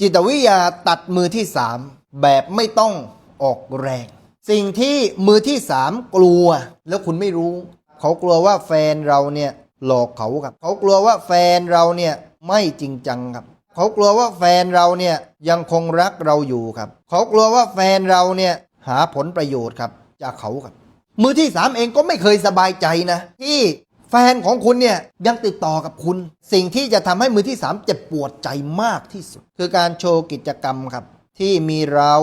จิตวิทยาตัดมือที่สามแบบไม่ต้องออกแรง สิ่งที่มือที่สามกลัว แล้วคุณไม่รู้ เขากลัวว่าแฟนเราเนี่ยหลอกเขาครับ เขากลัวว่าแฟนเราเนี่ยไม่จริงจังครับ เขากลัวว่าแฟนเราเนี่ยยังคงรักเราอยู่ครับ เขากลัวว่าแฟนเราเนี่ยหาผลประโยชน์ครับจากเขาครับ มือที่สามเองก็ไม่เคยสบายใจนะ ที่ ฟนของคุณเนี่ยยังติดต่อกับคุณ สิ่งที่จะทำให้มือที่สามเจ็บปวดใจมากที่สุด คือการโชว์กิจกรรมครับ ที่มีเรา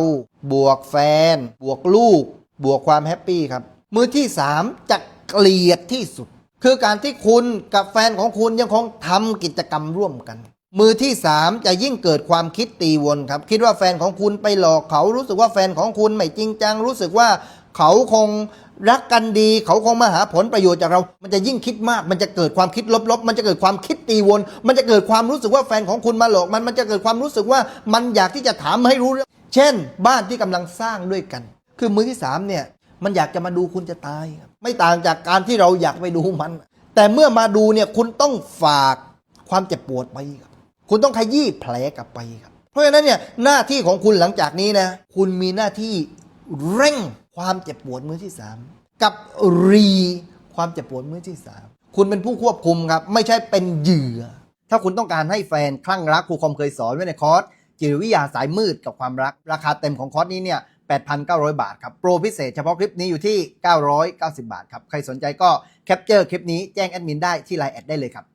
บวกแฟน บวกลูก บวกความแฮปปี้ครับ มือที่สามจะเกลียดที่สุด คือการที่คุณกับแฟนของคุณยังคงทำกิจกรรมร่วมกัน มือที่สามจะยิ่งเกิดความคิดตีวนครับ คิดว่าแฟนของคุณไปหลอกเขารู้สึกว่าแฟนของคุณไม่จริงจังรู้สึกว่า เขาคงรักกันดี เขาคงมาหาผลประโยชน์จากเรา มันจะยิ่งคิดมาก มันจะเกิดความคิดลบๆ มันจะเกิดความคิดตีวน มันจะเกิดความรู้สึกว่าแฟนของคุณมาหลอกมัน มันจะเกิดความรู้สึกว่ามันอยากที่จะถามให้รู้เรื่อง เช่น บ้านที่กำลังสร้างด้วยกัน คือมือที่สามเนี่ย มันอยากจะมาดูคุณจะตายครับไม่ต่างจากการที่เราอยากไปดูมัน แต่เมื่อมาดูเนี่ย คุณต้องฝากความเจ็บปวดไปครับ คุณต้องขยี้แผลกลับไปครับ เพราะฉะนั้นเนี่ย หน้าที่ของคุณหลังจากนี้นะ คุณมีหน้าที่ เร่งความเจ็บปวดมือที่สามกับรีความเจ็บปวดมือที่สามคุณเป็นผู้ควบคุมครับ ไม่ใช่เป็นเหยื่อ ถ้าคุณต้องการให้แฟนคลั่งรักครูคอมเคยสอนไว้ในคอร์สจิตวิทยาสายมืดกับความรัก ราคาเต็มของคอร์สนี้เนี่ย 8,900 บาทครับ โปรพิเศษเฉพาะคลิปนี้อยู่ที่ 990 บาทครับ ใครสนใจก็แคปเจอร์คลิปนี้แจ้งแอดมินได้ที่ไลน์แอดได้เลยครับ